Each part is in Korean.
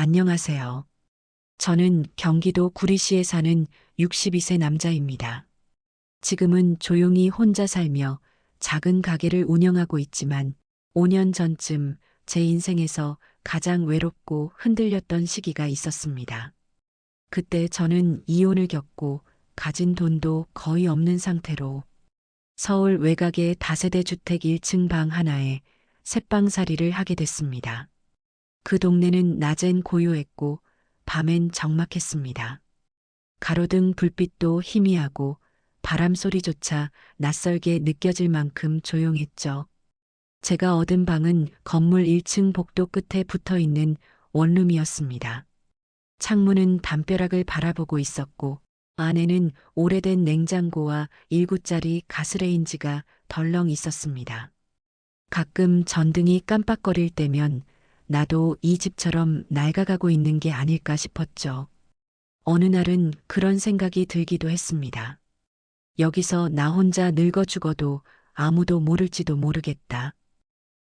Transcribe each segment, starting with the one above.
안녕하세요. 저는 경기도 구리시에 사는 62세 남자입니다. 지금은 조용히 혼자 살며 작은 가게를 운영하고 있지만 5년 전쯤 제 인생에서 가장 외롭고 흔들렸던 시기가 있었습니다. 그때 저는 이혼을 겪고 가진 돈도 거의 없는 상태로 서울 외곽의 다세대 주택 1층 방 하나에 새방살이를 하게 됐습니다. 그 동네는 낮엔 고요했고 밤엔 적막했습니다. 가로등 불빛도 희미하고 바람 소리조차 낯설게 느껴질 만큼 조용했죠. 제가 얻은 방은 건물 1층 복도 끝에 붙어 있는 원룸이었습니다. 창문은 담벼락을 바라보고 있었고 안에는 오래된 냉장고와 1구짜리 가스레인지가 덜렁 있었습니다. 가끔 전등이 깜빡거릴 때면 나도 이 집처럼 낡아가고 있는 게 아닐까 싶었죠. 어느 날은 그런 생각이 들기도 했습니다. 여기서 나 혼자 늙어 죽어도 아무도 모를지도 모르겠다.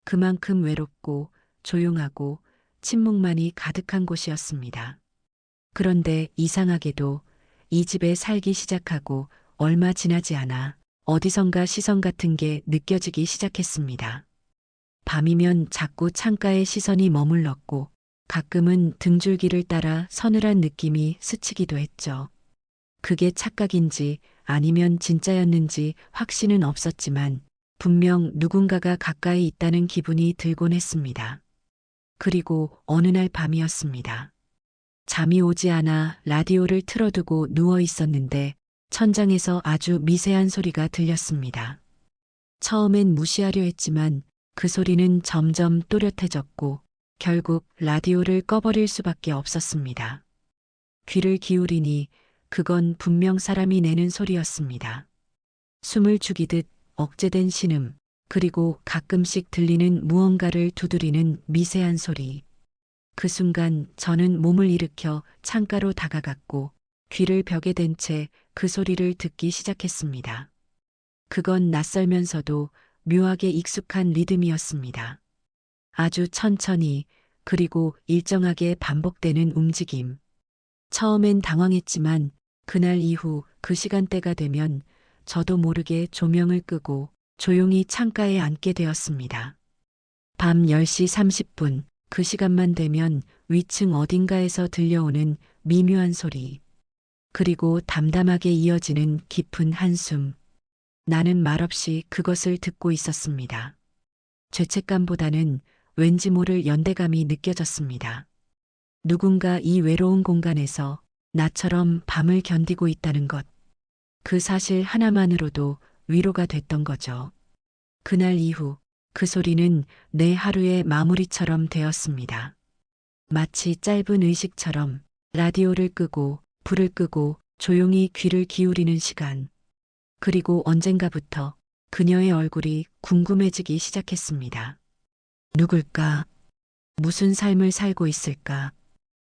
그만큼 외롭고 조용하고 침묵만이 가득한 곳이었습니다. 그런데 이상하게도 이 집에 살기 시작하고 얼마 지나지 않아 어디선가 시선 같은 게 느껴지기 시작했습니다. 밤이면 자꾸 창가에 시선이 머물렀고 가끔은 등줄기를 따라 서늘한 느낌이 스치기도 했죠. 그게 착각인지 아니면 진짜였는지 확신은 없었지만 분명 누군가가 가까이 있다는 기분이 들곤 했습니다. 그리고 어느 날 밤이었습니다. 잠이 오지 않아 라디오를 틀어두고 누워 있었는데 천장에서 아주 미세한 소리가 들렸습니다. 처음엔 무시하려 했지만 그 소리는 점점 또렷해졌고 결국 라디오를 꺼버릴 수밖에 없었습니다. 귀를 기울이니 그건 분명 사람이 내는 소리였습니다. 숨을 죽이듯 억제된 신음, 그리고 가끔씩 들리는 무언가를 두드리는 미세한 소리. 그 순간 저는 몸을 일으켜 창가로 다가갔고 귀를 벽에 댄 채 그 소리를 듣기 시작했습니다. 그건 낯설면서도 묘하게 익숙한 리듬이었습니다. 아주 천천히 그리고 일정하게 반복되는 움직임. 처음엔 당황했지만 그날 이후 그 시간대가 되면 저도 모르게 조명을 끄고 조용히 창가에 앉게 되었습니다. 밤 10시 30분 그 시간만 되면 위층 어딘가에서 들려오는 미묘한 소리. 그리고 담담하게 이어지는 깊은 한숨. 나는 말없이 그것을 듣고 있었습니다. 죄책감보다는 왠지 모를 연대감이 느껴졌습니다. 누군가 이 외로운 공간에서 나처럼 밤을 견디고 있다는 것. 그 사실 하나만으로도 위로가 됐던 거죠. 그날 이후 그 소리는 내 하루의 마무리처럼 되었습니다. 마치 짧은 의식처럼 라디오를 끄고 불을 끄고 조용히 귀를 기울이는 시간. 그리고 언젠가부터 그녀의 얼굴이 궁금해지기 시작했습니다. 누굴까? 무슨 삶을 살고 있을까?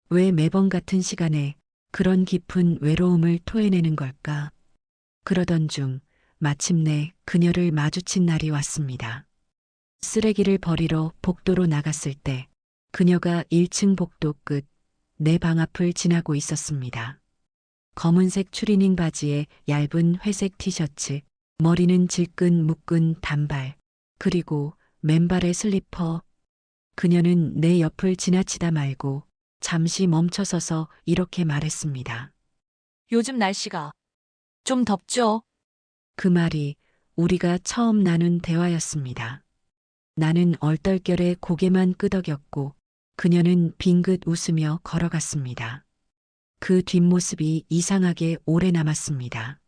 왜 매번 같은 시간에 그런 깊은 외로움을 토해내는 걸까? 그러던 중 마침내 그녀를 마주친 날이 왔습니다. 쓰레기를 버리러 복도로 나갔을 때 그녀가 1층 복도 끝 내 방 앞을 지나고 있었습니다. 검은색 추리닝 바지에 얇은 회색 티셔츠, 머리는 질끈 묶은 단발, 그리고 맨발의 슬리퍼. 그녀는 내 옆을 지나치다 말고 잠시 멈춰서서 이렇게 말했습니다. 요즘 날씨가 좀 덥죠? 그 말이 우리가 처음 나눈 대화였습니다. 나는 얼떨결에 고개만 끄덕였고 그녀는 빙긋 웃으며 걸어갔습니다. 그 뒷모습이 이상하게 오래 남았습니다.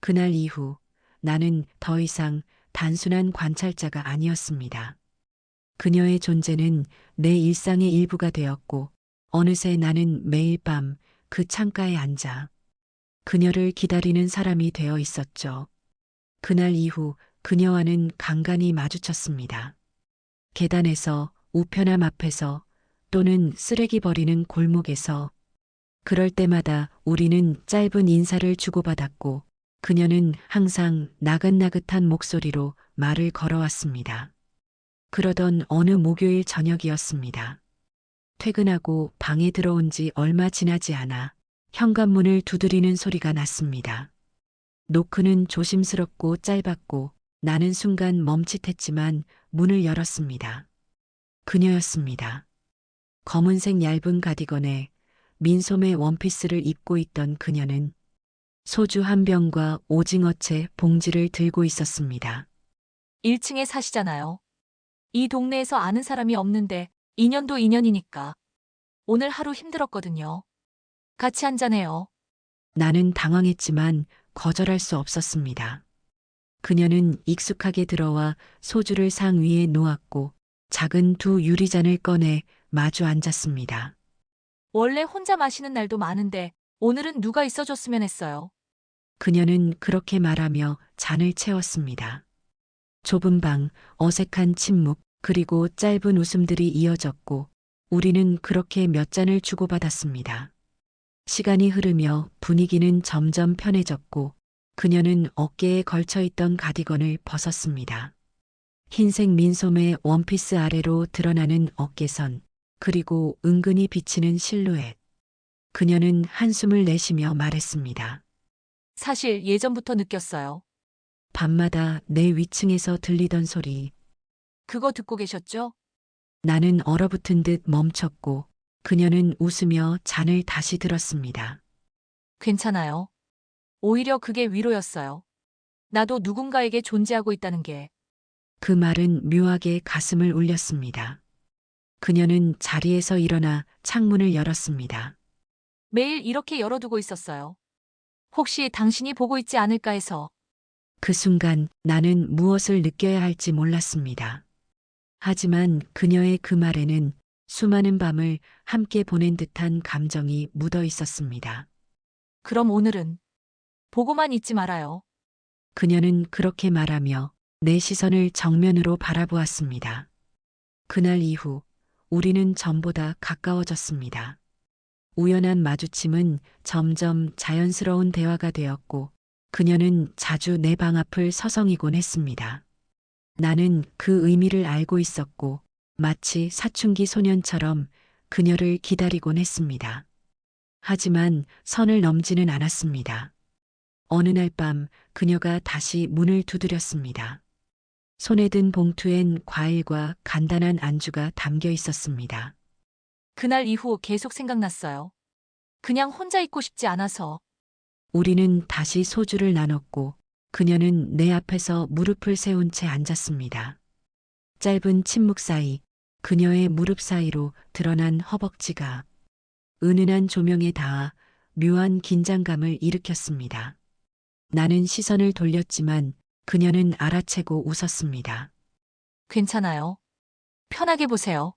그날 이후 나는 더 이상 단순한 관찰자가 아니었습니다. 그녀의 존재는 내 일상의 일부가 되었고 어느새 나는 매일 밤 그 창가에 앉아 그녀를 기다리는 사람이 되어 있었죠. 그날 이후 그녀와는 간간히 마주쳤습니다. 계단에서 우편함 앞에서 또는 쓰레기 버리는 골목에서 그럴 때마다 우리는 짧은 인사를 주고받았고 그녀는 항상 나긋나긋한 목소리로 말을 걸어왔습니다. 그러던 어느 목요일 저녁이었습니다. 퇴근하고 방에 들어온 지 얼마 지나지 않아 현관문을 두드리는 소리가 났습니다. 노크는 조심스럽고 짧았고 나는 순간 멈칫했지만 문을 열었습니다. 그녀였습니다. 검은색 얇은 가디건에 민소매 원피스를 입고 있던 그녀는 소주 한 병과 오징어채 봉지를 들고 있었습니다. 1층에 사시잖아요. 이 동네에서 아는 사람이 없는데 2년도 2년이니까. 오늘 하루 힘들었거든요. 같이 한잔해요. 나는 당황했지만 거절할 수 없었습니다. 그녀는 익숙하게 들어와 소주를 상 위에 놓았고 작은 두 유리잔을 꺼내 마주 앉았습니다. 원래 혼자 마시는 날도 많은데 오늘은 누가 있어줬으면 했어요. 그녀는 그렇게 말하며 잔을 채웠습니다. 좁은 방, 어색한 침묵, 그리고 짧은 웃음들이 이어졌고 우리는 그렇게 몇 잔을 주고받았습니다. 시간이 흐르며 분위기는 점점 편해졌고 그녀는 어깨에 걸쳐 있던 가디건을 벗었습니다. 흰색 민소매 원피스 아래로 드러나는 어깨선, 그리고 은근히 비치는 실루엣. 그녀는 한숨을 내쉬며 말했습니다. 사실 예전부터 느꼈어요. 밤마다 내 위층에서 들리던 소리, 그거 듣고 계셨죠? 나는 얼어붙은 듯 멈췄고 그녀는 웃으며 잔을 다시 들었습니다. 괜찮아요. 오히려 그게 위로였어요. 나도 누군가에게 존재하고 있다는 게 그 말은 묘하게 가슴을 울렸습니다. 그녀는 자리에서 일어나 창문을 열었습니다. 매일 이렇게 열어두고 있었어요. 혹시 당신이 보고 있지 않을까 해서 그 순간 나는 무엇을 느껴야 할지 몰랐습니다. 하지만 그녀의 그 말에는 수많은 밤을 함께 보낸 듯한 감정이 묻어 있었습니다. 그럼 오늘은 보고만 있지 말아요. 그녀는 그렇게 말하며 내 시선을 정면으로 바라보았습니다. 그날 이후 우리는 전보다 가까워졌습니다. 우연한 마주침은 점점 자연스러운 대화가 되었고 그녀는 자주 내 방 앞을 서성이곤 했습니다. 나는 그 의미를 알고 있었고 마치 사춘기 소년처럼 그녀를 기다리곤 했습니다. 하지만 선을 넘지는 않았습니다. 어느 날 밤 그녀가 다시 문을 두드렸습니다. 손에 든 봉투엔 과일과 간단한 안주가 담겨 있었습니다. 그날 이후 계속 생각났어요. 그냥 혼자 있고 싶지 않아서 우리는 다시 소주를 나눴고 그녀는 내 앞에서 무릎을 세운 채 앉았습니다. 짧은 침묵 사이 그녀의 무릎 사이로 드러난 허벅지가 은은한 조명에 닿아 묘한 긴장감을 일으켰습니다. 나는 시선을 돌렸지만 그녀는 알아채고 웃었습니다. 괜찮아요. 편하게 보세요.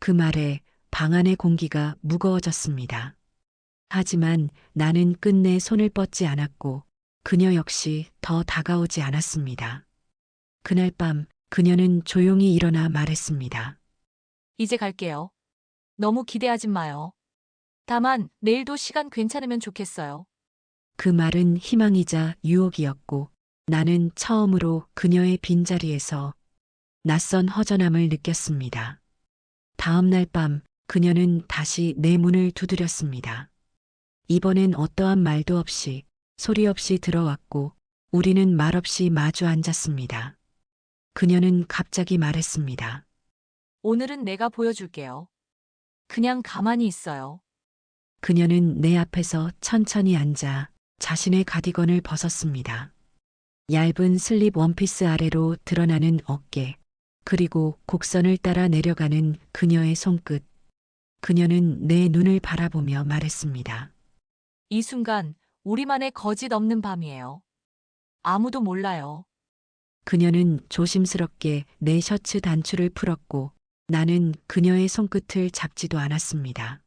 그 말에 방 안의 공기가 무거워졌습니다. 하지만 나는 끝내 손을 뻗지 않았고 그녀 역시 더 다가오지 않았습니다. 그날 밤 그녀는 조용히 일어나 말했습니다. 이제 갈게요. 너무 기대하진 마요. 다만 내일도 시간 괜찮으면 좋겠어요. 그 말은 희망이자 유혹이었고 나는 처음으로 그녀의 빈자리에서 낯선 허전함을 느꼈습니다. 다음 날 밤 그녀는 다시 내 문을 두드렸습니다. 이번엔 어떠한 말도 없이 소리 없이 들어왔고 우리는 말없이 마주 앉았습니다. 그녀는 갑자기 말했습니다. 오늘은 내가 보여줄게요. 그냥 가만히 있어요. 그녀는 내 앞에서 천천히 앉아 자신의 가디건을 벗었습니다. 얇은 슬립 원피스 아래로 드러나는 어깨, 그리고 곡선을 따라 내려가는 그녀의 손끝. 그녀는 내 눈을 바라보며 말했습니다. 이 순간 우리만의 거짓 없는 밤이에요. 아무도 몰라요. 그녀는 조심스럽게 내 셔츠 단추를 풀었고 나는 그녀의 손끝을 잡지도 않았습니다.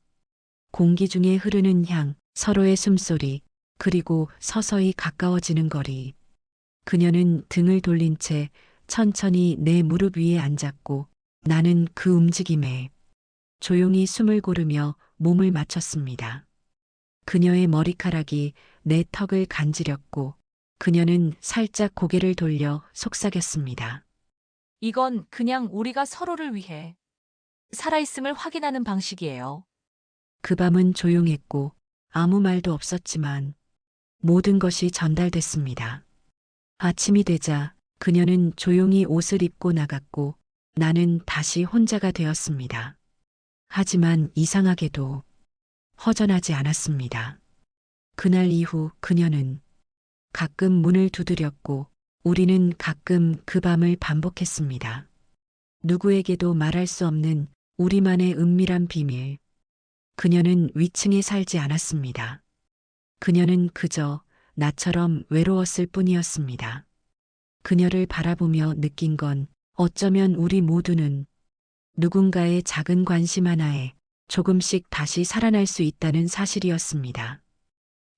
공기 중에 흐르는 향, 서로의 숨소리, 그리고 서서히 가까워지는 거리. 그녀는 등을 돌린 채 천천히 내 무릎 위에 앉았고 나는 그 움직임에 조용히 숨을 고르며 몸을 맞췄습니다. 그녀의 머리카락이 내 턱을 간지렸고 그녀는 살짝 고개를 돌려 속삭였습니다. 이건 그냥 우리가 서로를 위해 살아있음을 확인하는 방식이에요. 그 밤은 조용했고 아무 말도 없었지만 모든 것이 전달됐습니다. 아침이 되자 그녀는 조용히 옷을 입고 나갔고 나는 다시 혼자가 되었습니다. 하지만 이상하게도 허전하지 않았습니다. 그날 이후 그녀는 가끔 문을 두드렸고 우리는 가끔 그 밤을 반복했습니다. 누구에게도 말할 수 없는 우리만의 은밀한 비밀. 그녀는 위층에 살지 않았습니다. 그녀는 그저 나처럼 외로웠을 뿐이었습니다. 그녀를 바라보며 느낀 건 어쩌면 우리 모두는 누군가의 작은 관심 하나에 조금씩 다시 살아날 수 있다는 사실이었습니다.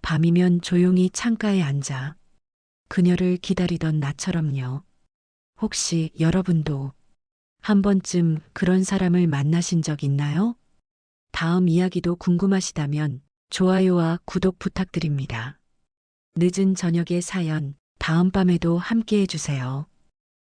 밤이면 조용히 창가에 앉아 그녀를 기다리던 나처럼요. 혹시 여러분도 한 번쯤 그런 사람을 만나신 적 있나요? 다음 이야기도 궁금하시다면 좋아요와 구독 부탁드립니다. 늦은 저녁의 사연, 다음 밤에도 함께 해 주세요.